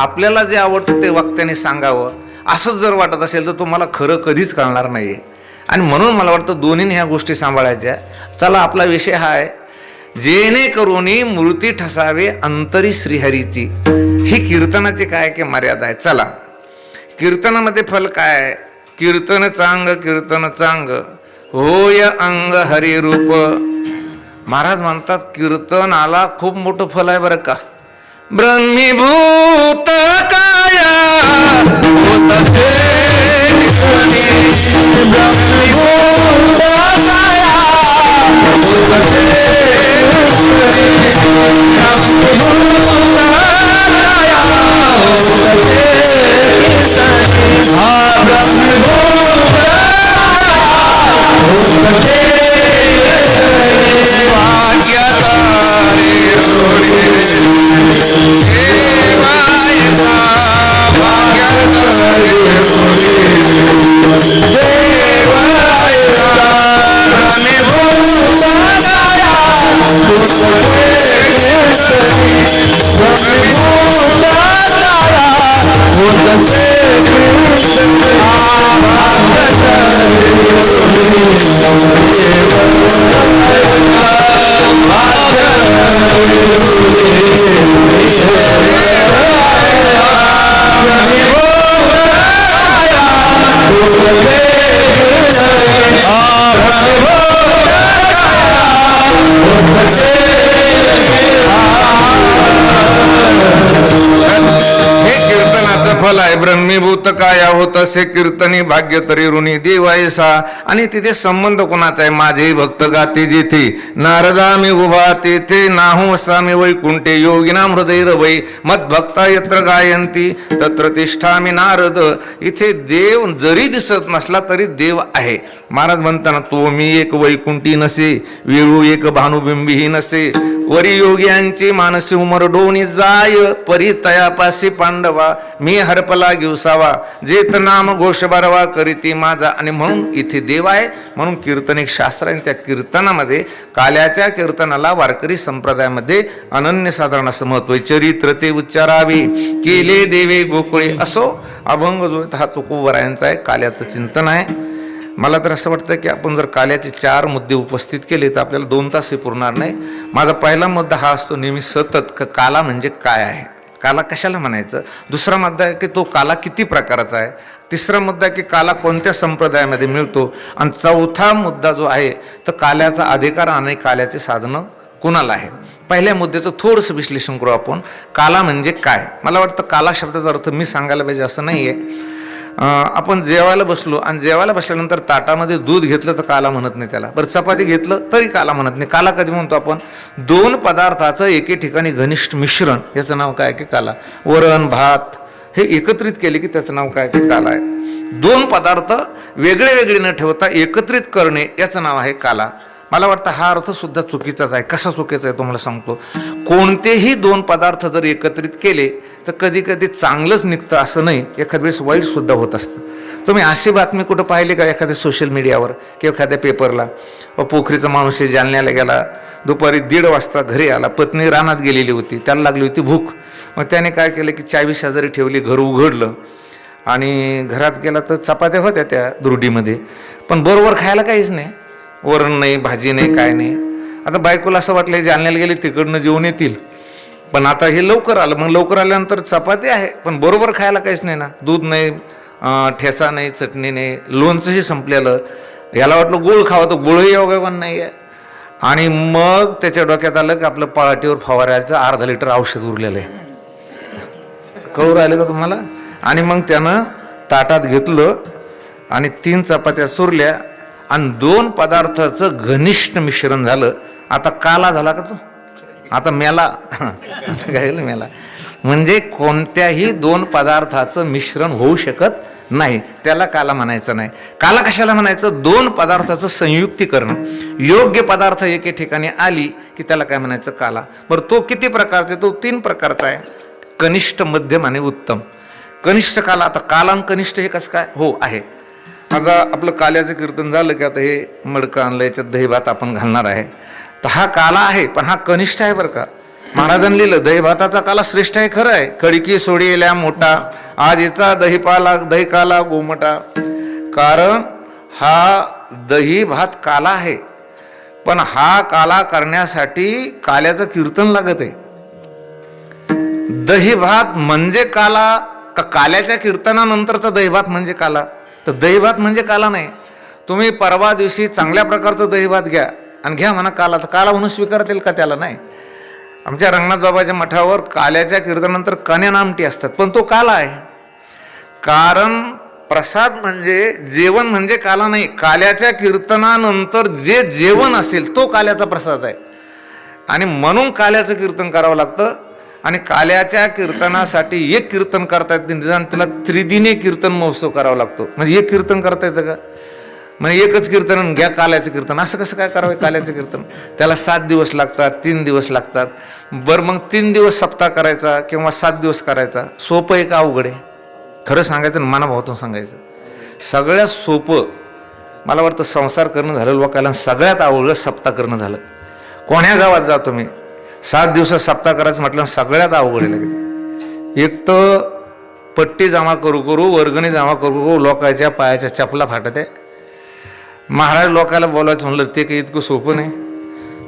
आपल्याला जे आवडतं ते वाक्याने सांगावं. असंच जर वाटत असेल तर तुम्हाला खरं कधीच कळणार नाही आहे आणि म्हणून मला वाटतं दोन्हीने ह्या गोष्टी सांभाळायच्या. चला आपला विषय हा आहे जेणेकरून मूर्ती ठसावे अंतरी श्रीहरीची. ही कीर्तनाची काय की मर्यादा आहे? चला. कीर्तनामध्ये फल काय आहे? कीर्तन चांग कीर्तन चांग. होय अंग हरिरूप. महाराज म्हणतात कीर्तनाला खूप मोठं फल आहे बरं का. ब्रह्मीभूत काया होत असे कीर्तनी भाग्य तरी ऋणी देवायसा आणि तिथे संबंध कोणाचा आहे? माझे भक्त गाते जेथे. नारदा मी उभा तेथे. नाहू असा मी वैकुंठे. योगिनाम हृदय रवै. मदभक्ता यत्र गायंती तत्र तिष्ठा मी नारद. इथे देव जरी दिसत नसला तरी देव आहे. महाराज म्हणताना तो मी एक वैकुंठी नसे. वेळू एक भानुबिंबीही नसे. वरी योग्यांची मानसी उमर डोनी जाय. परी तयापासी पांडवा. मी हरपला घेवसावा जेत नाम घोष बरवा करीती माझा. आणि म्हणून इथे देव आहे. म्हणून कीर्तन एक शास्त्र आणि त्या कीर्तनामध्ये काल्याच्या कीर्तनाला वारकरी संप्रदायामध्ये अनन्यसाधारण असं महत्त्व आहे. चरित्र ते उच्चारावे. केले देवे गोकुळे. असो अभंग जो हा तुकोबरायांचा आहे. काल्याचं चिंतन आहे. मला तर असं वाटतं की आपण जर काल्याचे चार मुद्दे उपस्थित केले तर आपल्याला दोन तासही पुरणार नाही. माझा पहिला मुद्दा हा असतो नेहमी सतत. काला म्हणजे काय आहे? काला कशाला म्हणायचं? दुसरा मुद्दा आहे की तो काला किती प्रकाराचा आहे? तिसरा मुद्दा आहे की काला कोणत्या संप्रदायामध्ये मिळतो? आणि चौथा मुद्दा जो आहे तर काल्याचा अधिकार आणि काल्याचे साधनं कुणाला आहे? पहिल्या मुद्द्याचं थोडंसं विश्लेषण करू आपण. काला म्हणजे काय? मला वाटतं काला शब्दाचा अर्थ मी सांगायला पाहिजे असं नाही आहे आपण जेवायला बसलो आणि जेवायला बसल्यानंतर ताटामध्ये दूध घेतलं तर काला म्हणत नाही त्याला. बरं चपाती घेतलं तरी काला म्हणत नाही. काला कधी म्हणतो आपण? दोन पदार्थाचं एके ठिकाणी घनिष्ठ मिश्रण याचं नाव काय की काला? वरण भात हे एकत्रित केले की त्याचं नाव काय की काला आहे. दोन पदार्थ वेगळे वेगळे न ठेवता एकत्रित करणे याचं नाव आहे काला. मला वाटतं हा अर्थ सुद्धा चुकीचाच आहे. कसा चुकीचा आहे तुम्हाला सांगतो. कोणतेही दोन पदार्थ जर एकत्रित केले तर कधी कधी चांगलंच निघतं असं नाही. एखाद वेळेस वाईटसुद्धा होत असतं. तुम्ही अशी बातमी कुठं पाहिली का एखाद्या सोशल मीडियावर किंवा एखाद्या पेपरला व पोखरीचा माणूस हे जालन्याला गेला. दुपारी दीड वाजता घरी आला. पत्नी रानात गेलेली होती. त्याला लागली होती भूक. मग त्याने काय केलं की चावी शेजारी ठेवली घर उघडलं. आणि घरात गेला तर चपात्या होत्या त्या दुर्डीमध्ये. पण बरोबर खायला काहीच नाही. वरण नाही भाजी नाही काय नाही. आता बायकोला असं वाटलं जालन्याला गेले तिकडनं जेवण येतील. पण आता हे लवकर आलं. मग लवकर आल्यानंतर चपाती आहे पण बरोबर खायला काहीच नाही ना. दूध नाही ठेसा नाही चटणी नाही. लोणचंही संपलेलं. याला वाटलं गुळ खावं तर गुळही अवयवन नाही आहे आणि मग त्याच्या डोक्यात आलं की आपलं पळाटीवर फवारायचं अर्धा लिटर औषध उरलेलं आहे. कळू राहिलं का तुम्हाला? आणि मग त्यानं ताटात घेतलं आणि तीन चपात्या सुरल्या. आणि दोन पदार्थाचं घनिष्ठ मिश्रण झालं. आता काला झाला का तो? आता मेला. काय मेला? म्हणजे कोणत्याही दोन पदार्थाचं मिश्रण होऊ शकत नाही. त्याला काला म्हणायचं नाही. काला कशाला म्हणायचं? दोन पदार्थाचं संयुक्तीकरण. योग्य पदार्थ एके ठिकाणी आली की त्याला काय म्हणायचं? काला. बरं तो किती प्रकारचा तो तीन प्रकारचा आहे. कनिष्ठ मध्यम आणि उत्तम. कनिष्ठ काला. आता काला आणि कनिष्ठ हे कसं काय? हो आहे. आता आपलं काल्याचं कीर्तन झालं की आता हे मडकं आणलं याच्यात दहीभात आपण घालणार आहे. तर हा काला आहे पण हा कनिष्ठ आहे बरं का. महाराजांनी लिहिलं दहीभाताचा काला श्रेष्ठ आहे खरं आहे. कडकी सोडियल्या मोठा आज दही पाला दही काला गोमटा. कारण हा दही भात काला आहे. पण हा काला करण्यासाठी काल्याचं कीर्तन लागत आहे. दही भात म्हणजे काला का काल्याच्या कीर्तनानंतरचा दही भात म्हणजे काला? तर दहीभात म्हणजे काला नाही. तुम्ही परवा दिवशी चांगल्या प्रकारचं दहीभात घ्या आणि घ्या म्हणा काला. तर काला म्हणून स्वीकारतील का त्याला? नाही. आमच्या रंगनाथ बाबाच्या मठावर काल्याच्या कीर्तनानंतर कन्या नामटी असतात. पण तो काला आहे. कारण प्रसाद म्हणजे जेवण म्हणजे काला नाही. काल्याच्या कीर्तनानंतर जे जेवण असेल तो काल्याचा प्रसाद आहे. आणि म्हणून काल्याचं कीर्तन करावं लागतं. आणि काल्याच्या कीर्तनासाठी एक कीर्तन करता येत निदान त्याला त्रिदिने कीर्तन महोत्सव करावा लागतो. म्हणजे एक कीर्तन करता येतं का? म्हणजे एकच कीर्तन घ्या काल्याचं कीर्तन. असं कसं काय करावं काल्याचं कीर्तन? त्याला सात दिवस लागतात तीन दिवस लागतात. बरं मग तीन दिवस सप्ताह करायचा किंवा सात दिवस करायचा? सोपं आहे का अवघड आहे? खरं सांगायचं आणि मनाभावातून सांगायचं. सगळ्यात सोपं मला वाटतं संसार करणं झालं लोकांना सगळ्यात अवघड सप्ताह करणं झालं. कोण्या गावात जातो मी सात दिवसात सप्ताह करायचं म्हटलं सगळ्यात अवघड आहे लगेच. एक तर पट्टी जमा करू करू वर्गणी जमा करू करू लोकांच्या पायाच्या चपला फाटत. आहे महाराज लोकाला बोलायचं म्हणलं ते काही इतकं सोपं नाही.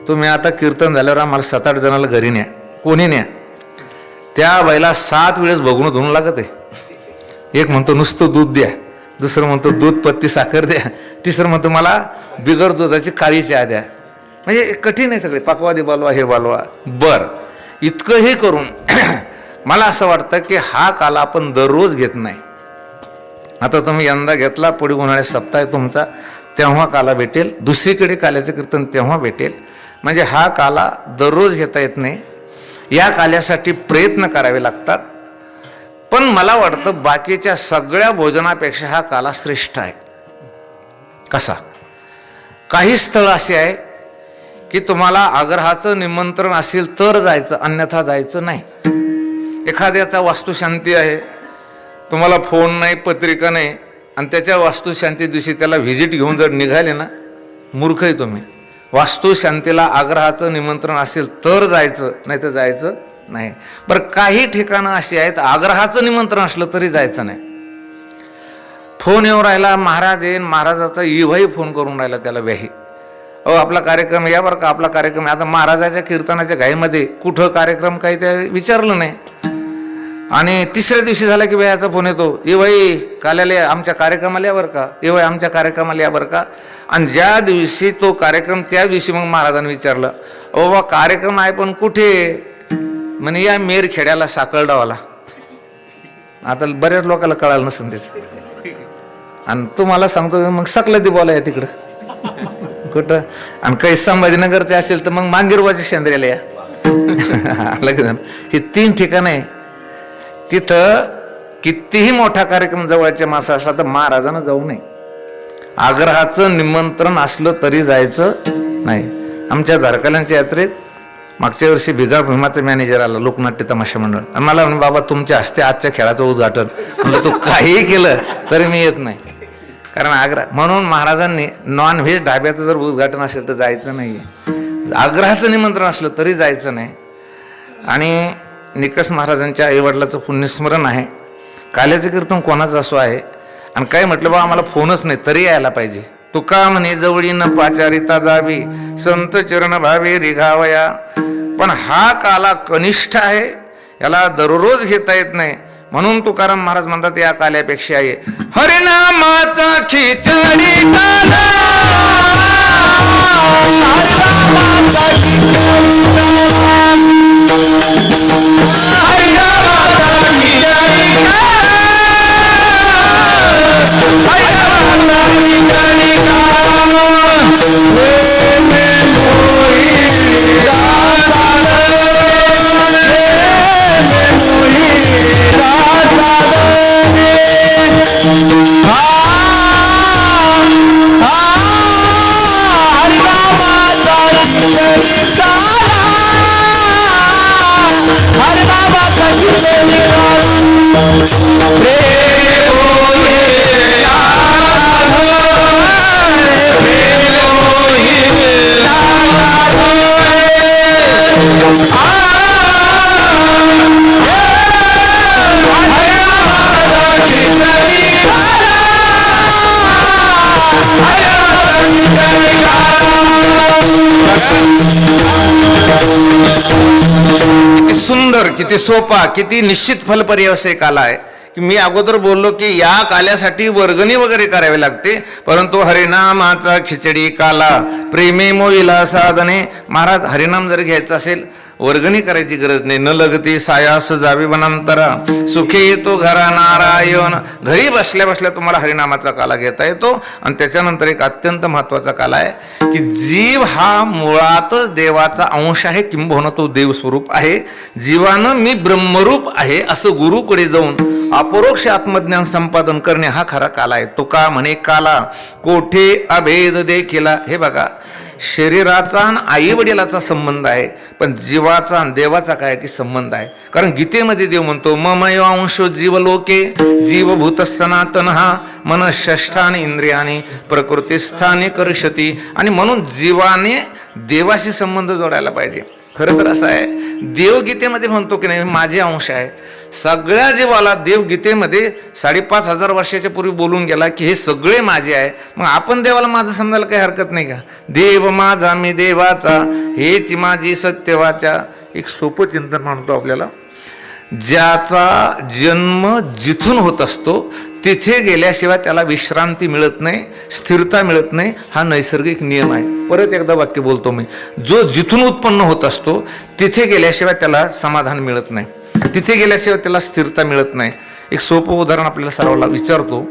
तुम्ही आता कीर्तन झाल्यावर आम्हाला सात आठ जणाला घरी न्या. कोणी न्या? त्या बाईला सात वेळेस बघून धुवून लागत. आहे एक म्हणतो नुसतं दूध द्या. दुसरं म्हणतो दूध पत्ती साखर द्या. तिसरं म्हणतो मला बिगर दुधाची काळी चहा द्या. म्हणजे कठीण आहे सगळे पाकवादी बालवा हे बालवा. बर. इतकं हे करून मला असं वाटतं की हा काला आपण दररोज घेत नाही. आता तुम्ही यंदा घेतला पुढे उन्हाळ्यात सप्ताह तुमचा तेव्हा काला भेटेल. दुसरीकडे काल्याचं कीर्तन तेव्हा भेटेल. म्हणजे हा काला दररोज घेता येत नाही. या काल्यासाठी प्रयत्न करावे लागतात. पण मला वाटतं बाकीच्या सगळ्या भोजनापेक्षा हा काला श्रेष्ठ आहे. कसा? काही स्थळ असे आहे की तुम्हाला आग्रहाचं निमंत्रण असेल तर जायचं अन्यथा जायचं नाही. एखाद्याचा वास्तुशांती आहे तुम्हाला फोन नाही पत्रिका नाही आणि त्याच्या वास्तुशांती दिवशी त्याला व्हिजिट घेऊन जर निघाले ना मूर्ख आहे तुम्ही. वास्तुशांतीला आग्रहाचं निमंत्रण असेल तर जायचं नाही तर जायचं नाही. बरं काही ठिकाणं अशी आहेत आग्रहाचं निमंत्रण असलं तरी जायचं नाही. फोन येऊन राहिला महाराज येईन. महाराजाचा इव्हाही फोन करून राहिला त्याला व्याही. अहो आपला कार्यक्रम या बरं का आपला कार्यक्रम. आता महाराजाच्या कीर्तनाच्या घाईमध्ये कुठं कार्यक्रम काही ते विचारलं नाही. आणि तिसऱ्या दिवशी झाला की याचा फोन येतो. ये भाई काल्याला आमच्या कार्यक्रमाला या बरं का? ये भाई आमच्या कार्यक्रमाला या बरं का? आणि ज्या दिवशी तो कार्यक्रम त्या दिवशी मग महाराजांनी विचारलं अहो बाबा कार्यक्रम आहे पण कुठे? म्हणे या मेरखेड्याला साकळडावाला आता बऱ्याच लोकांना कळालं नसेल त्याचं. आणि तुम्हाला सांगतो मग सकलं दे बोला या तिकडं. कुठं? आणि काही संभाजीनगरचे असेल तर मग मांगीरवाची शेंद्र्याला या. लगेच ही तीन ठिकाणं आहे. तिथं कितीही मोठा कार्यक्रम जवळच्या मासा असला तर महाराजांना जाऊ नये. आग्रहाचं निमंत्रण असलं तरी जायचं नाही. आमच्या धारकाल्यांच्या यात्रेत मागच्या वर्षी भिगा भीमाचा मॅनेजर आला लोकनाट्य तमाशा मंडळ. आणि मला बाबा तुमच्या हस्ते आजच्या खेळाचं उद्घाटन. म्हणजे तू काहीही केलं तरी मी येत नाही. कारण आग्रा म्हणून महाराजांनी नॉन व्हेज ढाब्याचं जर उद्घाटन असेल तर जायचं नाही आग्रहाचं निमंत्रण असलं तरी जायचं नाही. आणि निकस महाराजांच्या आईवडिलाचं पुण्यस्मरण आहे. काल्याचं कीर्तन कोणाचं असो आहे. आणि काय म्हटलं बा आम्हाला फोनच नाही तरी यायला पाहिजे. तुका म्हणे जवळी न पाचारिता जावी संत चरण भावे रिघावया पण हा काला कनिष्ठ आहे याला दररोज घेता येत नाही. म्हणून तुकाराम महाराज म्हणतात या काल्यापेक्षा आहे हरिनामाचा खिचडी काला हरिनामाचा सोपा किती निश्चित फल पर्यवसाय काला आहे. की मी अगोदर बोललो की या काल्यासाठी वर्गणी वगैरे करावी लागते परंतु हरिनामाचा खिचडी काला प्रेमे मोईला साधने. महाराज हरिनाम जर घ्यायचा असेल वर्गणी करायची गरज नाही. न लगती सायास जावी वनांतरा. सुखे येतो घरा नारायण. घरी बसल्या बसल्या तुम्हाला हरिनामाचा काला घेता येतो. आणि त्याच्यानंतर एक अत्यंत महत्त्वाचा काला आहे की जीव हा मुळातच देवाचा अंश आहे किंबहुना तो देवस्वरूप आहे. जीवानं मी ब्रह्मरूप आहे असं गुरुकडे जाऊन अपरोक्ष आत्मज्ञान संपादन करणे हा खरा काला आहे. तुका म्हणे काला कोठे अभेद देखिला. हे बघा शरीराचा आणि आई वडिलाचा संबंध आहे पण जीवाचा आणि देवाचा काय की संबंध आहे. कारण गीतेमध्ये देव म्हणतो ममयो अंशो जीवलोके जीवभूत सनातन हा मन षष्ठाने इंद्रियाने प्रकृतीस्थाने करशती आणि म्हणून जीवाने देवाशी संबंध जोडायला पाहिजे. खरं तर असं आहे देव गीतेमध्ये म्हणतो की नाही माझे अंश आहे सगळ्या जीवाला देव गीतेमध्ये साडेपाच हजार वर्षाच्या पूर्वी बोलून गेला की हे सगळे माझे आहे. मग आपण देवाला माझं समजायला काही हरकत नाही का? देव माझा मी देवाचा हेच माझी सत्यवाचा. एक सोपं चिंतन म्हणतो आपल्याला. ज्याचा जन्म जिथून होत असतो तिथे गेल्याशिवाय त्याला विश्रांती मिळत नाही स्थिरता मिळत नाही. हा नैसर्गिक नियम आहे. परत एकदा वाक्य बोलतो मी. जो जिथून उत्पन्न होत असतो तिथे गेल्याशिवाय त्याला समाधान मिळत नाही. तिथे गेल्याशिवाय त्याला स्थिरता मिळत नाही. एक सोपं उदाहरण आपल्याला सर्वांना विचारतो.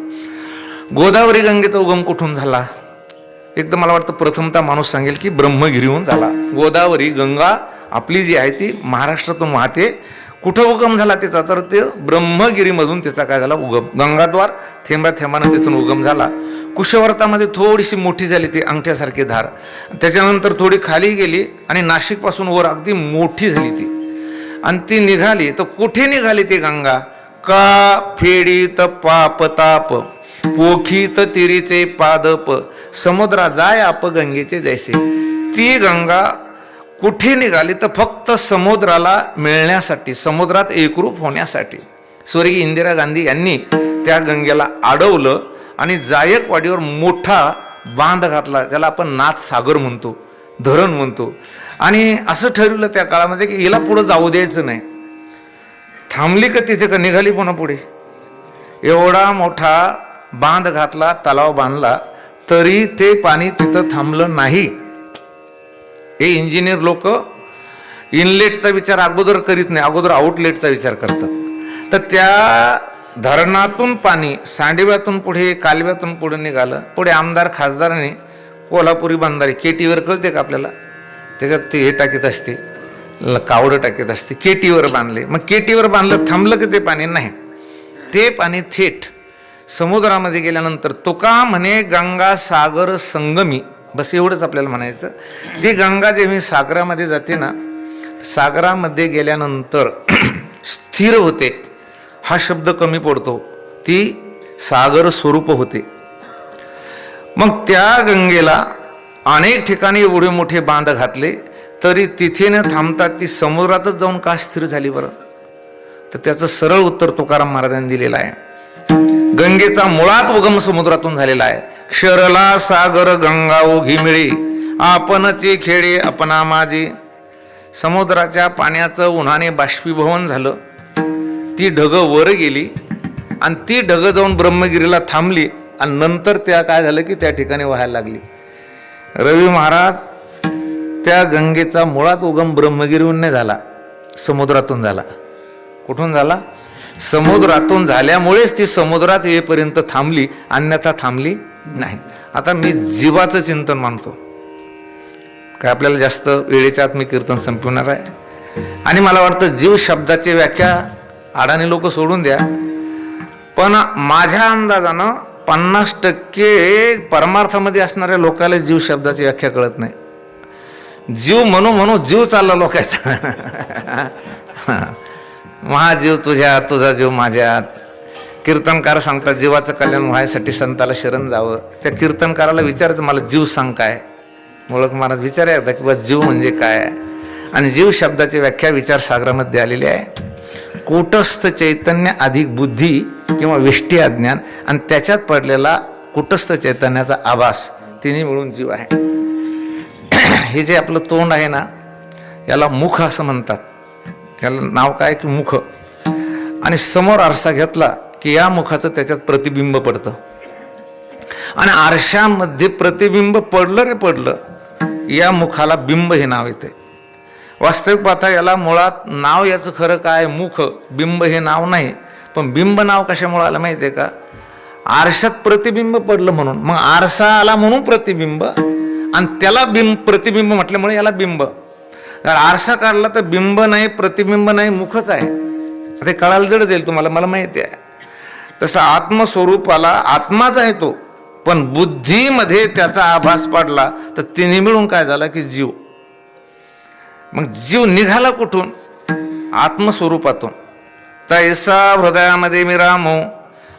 गोदावरी गंगेचा उगम कुठून झाला? एकदम मला वाटतं प्रथमतः माणूस सांगेल की ब्रह्मगिरीहून झाला. गोदावरी गंगा आपली जी आहे ती महाराष्ट्रातून वाहते. कुठं उगम झाला त्याचा? तर ते ब्रह्मगिरीमधून त्याचा काय झाला? उगम. गंगाद्वार थेंबा थेंबानं तिथून उगम झाला. कुशवर्तामध्ये थोडीशी मोठी झाली ती अंगठ्यासारखी धार. त्याच्यानंतर थोडी खाली गेली आणि नाशिकपासून वर अगदी मोठी झाली ती. आणि ती निघाली तर कुठे निघाली ती गंगा? का फेडीत पापताप पोखीत तिरीचे पादप समुद्रा जाय आप गंगेचे जैसे. ती गंगा कुठे निघाली? तर फक्त समुद्राला मिळण्यासाठी समुद्रात एकरूप होण्यासाठी. स्वर्गीय इंदिरा गांधी यांनी त्या गंगेला अडवलं आणि जायकवाडीवर मोठा बांध घातला ज्याला आपण नाथ सागर म्हणतो. धरण म्हणतो. आणि असं ठरवलं त्या काळामध्ये की हिला पुढं जाऊ द्यायचं नाही. थांबली का तिथे का निघाली पुन्हा पुढे? एवढा मोठा बांध घातला तलाव बांधला तरी ते पाणी तिथं थांबलं नाही. हे इंजिनियर लोक इनलेटचा विचार अगोदर करीत नाही अगोदर आउटलेटचा विचार करतात. तर त्या धरणातून पाणी सांडव्यातून पुढे कालव्यातून पुढे निघालं. पुढे आमदार खासदाराने कोल्हापुरी बांधारी केटीवर कळते का आपल्याला? त्याच्यात ते हे टाकीत असते कावडं टाकीत असते केटीवर बांधले. मग केटीवर बांधलं थांबलं की ते पाणी? नाही. ते पाणी थेट समुद्रामध्ये गेल्यानंतर तुका म्हणे गंगा सागर संगमी बस एवढंच आपल्याला म्हणायचं. ती गंगा जेव्हा सागरामध्ये जाते ना सागरामध्ये गेल्यानंतर स्थिर होते. हा शब्द कमी पडतो. ती सागर स्वरूप होते. मग त्या गंगेला अनेक ठिकाणी एवढे मोठे बांध घातले तरी तिथे न थांबता ती समुद्रातच जाऊन का स्थिर झाली बरं? तर त्याचं सरळ उत्तर तुकाराम महाराजांनी दिलेलं आहे. गंगेचा मुळात उगम समुद्रातून झालेला आहे. क्षरला सागर गंगा ओघी आपणचे खेडे अपना माझे समुद्राच्या पाण्याचं उन्हाने बाष्पीभवन झालं. ती ढगं वर गेली आणि ती ढगं जाऊन ब्रह्मगिरीला थांबली. आणि नंतर त्या काय झालं की त्या ठिकाणी व्हायला लागली. रवी महाराज त्या गंगेचा मुळात उगम ब्रह्मगिरीहून नाही झाला समुद्रातून झाला. कुठून झाला? समुद्रातून झाल्यामुळेच ती समुद्रात येईपर्यंत थांबली अन्यथा थांबली नाही. आता मी जीवाचं चिंतन मानतो. काय आपल्याला जास्त वेळेच्या आत मी कीर्तन संपवणार आहे? आणि मला वाटतं जीव शब्दाची व्याख्या अडाणी लोक सोडून द्या पण माझ्या अंदाजानं पन्नास टक्के परमार्थामध्ये असणाऱ्या लोकांना जीव शब्दाची व्याख्या कळत नाही. जीव म्हणू म्हणू जीव चालला लोकांचा. महाजीव तुझ्या तुझा जीव माझ्यात कीर्तनकार सांगतात जीवाचं कल्याण व्हायसाठी संताला शरण जावं. त्या कीर्तनकाराला विचारायचं मला जीव सांग काय? मुळक महाराज विचारा एकदा की बा जीव म्हणजे काय? आणि जीव शब्दाची व्याख्या विचार सागरामध्ये आलेली आहे. कूटस्थ चैतन्य अधिक बुद्धी किंवा विष्टी अज्ञान आणि त्याच्यात पडलेला कुटस्थ चैतन्याचा आभास तिन्ही मिळून जीव आहे. हे जे आपलं तोंड आहे ना याला मुख असं म्हणतात. याला नाव काय? की मुख. आणि समोर आरसा घेतला की या मुखाचं त्याच्यात प्रतिबिंब पडतं. आणि आरशामध्ये प्रतिबिंब पडलं रे पडलं या मुखाला बिंब हे नाव येते वास्तविक पाहता याला मुळात नाव याचं खरं काय मुख बिंब हे नाव नाही. पण बिंब नाव कशामुळे आलं माहिती आहे का? आरशात प्रतिबिंब पडलं म्हणून. मग आरसा आला म्हणून प्रतिबिंब आणि त्याला बिंब प्रतिबिंब म्हटल्यामुळे याला बिंब. आरसा काढला तर बिंब नाही प्रतिबिंब नाही मुखच आहे. ते कळायला जड जाईल तुम्हाला मला माहिती आहे. तसं आत्मस्वरूपाला आत्माच आहे तो. पण बुद्धीमध्ये त्याचा आभास पडला तर तिने मिळून काय झाला की जीव. मग जीव निघाला कुठून? आत्मस्वरूपातून. तैसा हृदयामध्ये मी रामो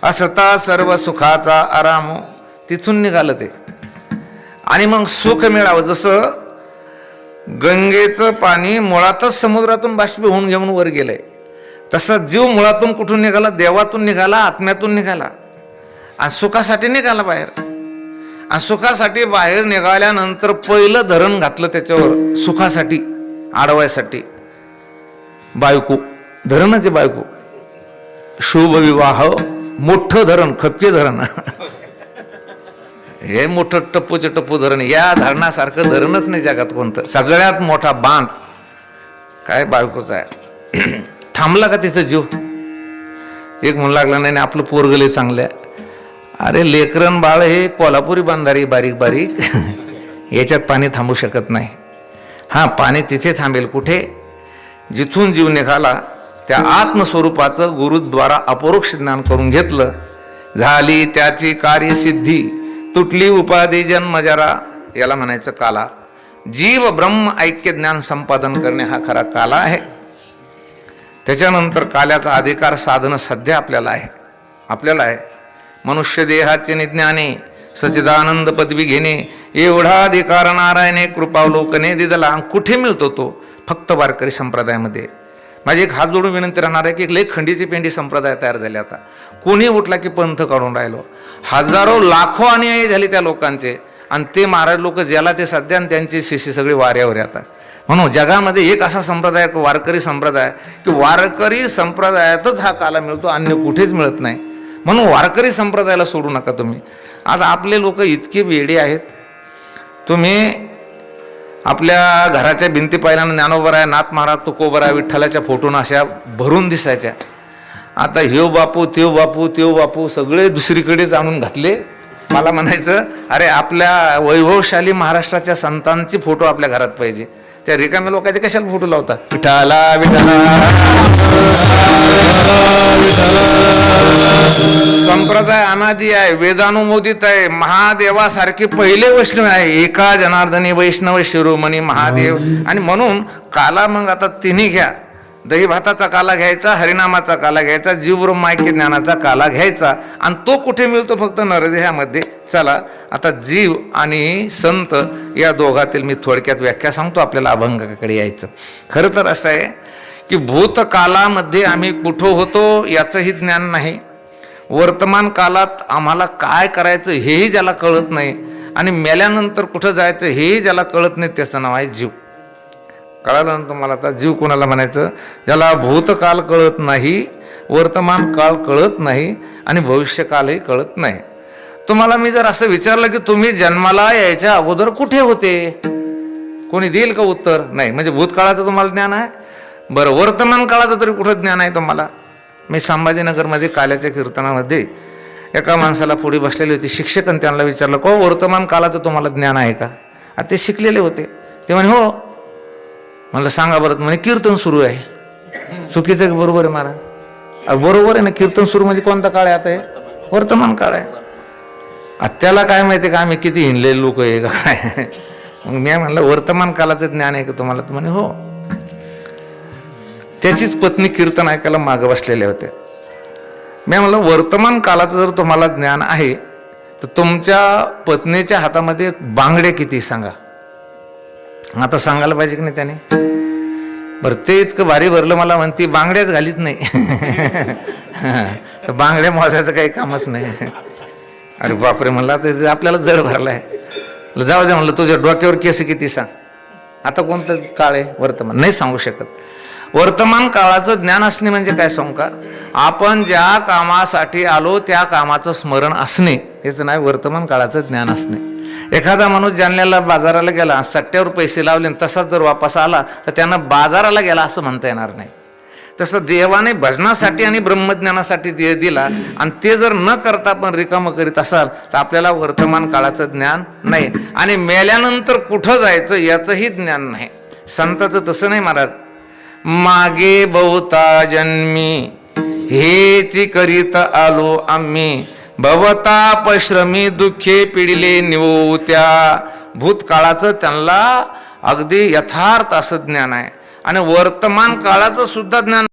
असता सर्व सुखाचा आरामो तिथून निघालं ते. आणि मग सुख मिळावं जसं गंगेचं पाणी मुळातच समुद्रातून बाष्पी होऊन घेऊन वर गेलंय. तसा जीव मुळातून कुठून निघाला? देवातून निघाला आत्म्यातून निघाला. आणि सुखासाठी निघाला बाहेर. आणि सुखासाठी बाहेर निघाल्यानंतर पहिलं धरण घातलं त्याच्यावर सुखासाठी. आडवायसाठी. बायको धरणच बायको. शुभ विवाह मोठं धरण खपके धरण. हे मोठं टप्पूचे टप्पू धरण या धरणासारखं धरणच नाही जगात कोणतं. सगळ्यात मोठा बांध काय बायकोचा आहे? थांबला का तिथं जीव? एक म्हणू लागला नाही आपलं पोरगले चांगलं आहे. अरे लेकरन बाळ हे कोल्हापुरी बांधारी बारीक बारीक. याच्यात पाणी थांबू शकत नाही. हां पाणी तिथे थांबेल कुठे? जिथून जीव निघाला त्या आत्मस्वरूपाचं गुरुद्वारा अपरोक्ष ज्ञान करून घेतलं. झाली त्याची कार्यसिद्धी. तुटली उपाधी जन्मजरा याला म्हणायचं काला. जीव ब्रह्म ऐक्य ज्ञान संपादन करणे हा खरा काला आहे. त्याच्यानंतर काल्याचा अधिकार साधन सध्या आपल्याला आहे. आपल्याला आहे. मनुष्य देहाचे निज्ञाने सचिदानंद पदवी घेणे एवढा अधिकार नारायणे कृपावलोकने दिदला आणि कुठे मिळतो तो? फक्त वारकरी संप्रदायामध्ये. माझी एक हात जोडून विनंती राहणार आहे की एक लय खंडीची पेंडी संप्रदाय तयार झाले आता. कोणी उठला की पंथ काढून राहिलो. हजारो लाखो अनुयायी झाले त्या लोकांचे. आणि ते महाराज लोक ज्याला ते सध्या आणि त्यांची शिशी सगळी वाऱ्यावर येतात म्हणून जगामध्ये एक असा संप्रदाय वारकरी संप्रदाय की वारकरी संप्रदायातच हा काला मिळतो अन्य कुठेच मिळत नाही. म्हणून वारकरी संप्रदायाला सोडू नका तुम्ही. आज आपले लोक इतके वेडे आहेत. तुम्ही आपल्या घराच्या भिंती पाहिल्यानं ज्ञानोबर आहे नाथ महाराज तुकोबर विठ्ठलाच्या फोटोनं अशा भरून दिसायच्या. आता ह्यो बापू त्यो बापू त्यो बापू सगळे दुसरीकडेच आणून घातले. मला म्हणायचं अरे आपल्या वैभवशाली महाराष्ट्राच्या संतांचे फोटो आपल्या घरात पाहिजे. त्या रिकाम्या लोकांचे कशाला फोटो लावतात विठाला संप्रदाय अनादी आहे वेदानुमोदित आहे महादेवासारखे पहिले वैष्णव आहे. एका जनार्दनी वैष्णव शिरोमणी महादेव. आणि म्हणून काला मग आता तिन्ही घ्या. दही भाताचा काला घ्यायचा हरिनामाचा काला घ्यायचा जीवब्रह्म ज्ञानाचा काला घ्यायचा. आणि तो कुठे मिळतो? फक्त नरदेहामध्ये चला आता जीव आणि संत या दोघातील मी थोडक्यात व्याख्या सांगतो आपल्याला अभंगाकडे यायचं. खरं तर असं आहे की भूतकालामध्ये आम्ही कुठं होतो याचंही ज्ञान नाही. वर्तमान कालात आम्हाला काय करायचं हेही ज्याला कळत नाही. आणि मेल्यानंतर कुठं जायचं हेही ज्याला कळत नाही त्याचं नाव आहे जीव. कळालं ना तुम्हाला? आता जीव कोणाला म्हणायचं? ज्याला भूतकाल कळत नाही वर्तमान काळ कळत नाही आणि भविष्यकालही कळत नाही. तुम्हाला मी जर असं विचारलं की तुम्ही जन्माला यायच्या अगोदर कुठे होते? कोणी देईल का उत्तर? नाही. म्हणजे भूतकाळाचं तुम्हाला ज्ञान आहे? बरं वर्तमान काळाचं तरी कुठं ज्ञान आहे तुम्हाला? मी संभाजीनगरमध्ये काल्याच्या कीर्तनामध्ये एका माणसाला पुढे बसलेली होती शिक्षकांनी त्यांना विचारलं को वर्तमान काळाचं तुम्हाला ज्ञान आहे का? आता ते शिकलेले होते. ते म्हणे हो म्हणलं सांगा बरं म्हणे कीर्तन सुरू आहे. चुकीचं बरोबर आहे महाराज. बरोबर आहे ना कीर्तन सुरू म्हणजे कोणता काळ आहे आता आहे वर्तमान काळ आहे. त्याला काय माहिती आहे का आम्ही किती हिंडलेले लोक आहे का काय? मग मी म्हणलं वर्तमान कालाचं ज्ञान आहे का तुम्हाला? तर म्हणे हो. त्याचीच पत्नी कीर्तन ऐकायला मागं बसलेल्या होत्या. मी म्हणलं वर्तमान कालाचं जर तुम्हाला ज्ञान आहे तर तुमच्या पत्नीच्या हातामध्ये बांगडे किती सांगा. आता सांगायला पाहिजे की नाही त्याने? बरं ते इतकं भारी भरलं मला म्हणते बांगड्याच घालीत नाही. बांगड्या मोजायचं काही कामच नाही. अरे बापरे म्हणला आता आपल्याला जड भरलाय. आहे जाऊ दे म्हणलं तुझ्या डोक्यावर केस किती सांग. आता कोणतं काळ आहे? वर्तमान. नाही सांगू शकत. वर्तमान काळाचं ज्ञान असणे म्हणजे काय सांगू का? आपण ज्या कामासाठी आलो त्या कामाचं स्मरण असणे. हेच नाही वर्तमान काळाचं ज्ञान असणे. एखादा माणूस जालन्याला बाजाराला गेला सट्ट्यावर पैसे लावले आणि तसाच जर वापस आला तर त्यांना बाजाराला गेला असं म्हणता येणार नाही. तसं देवाने भजनासाठी आणि ब्रह्मज्ञानासाठी दे दिला आणि ते जर न करता पण रिकामं करीत असाल तर आपल्याला वर्तमान काळाचं ज्ञान नाही. आणि मेल्यानंतर कुठं जायचं याचंही ज्ञान नाही. संताचं तसं नाही महाराज. मागे बहुता जन्मी हेची करीत आलो आम्ही. भवतापश्रमी दुःखे पिडिले निवत्या. भूतकाळाचं त्यांना अगदी यथार्थ असं ज्ञान आहे. आणि वर्तमान काळाचं सुद्धा ज्ञान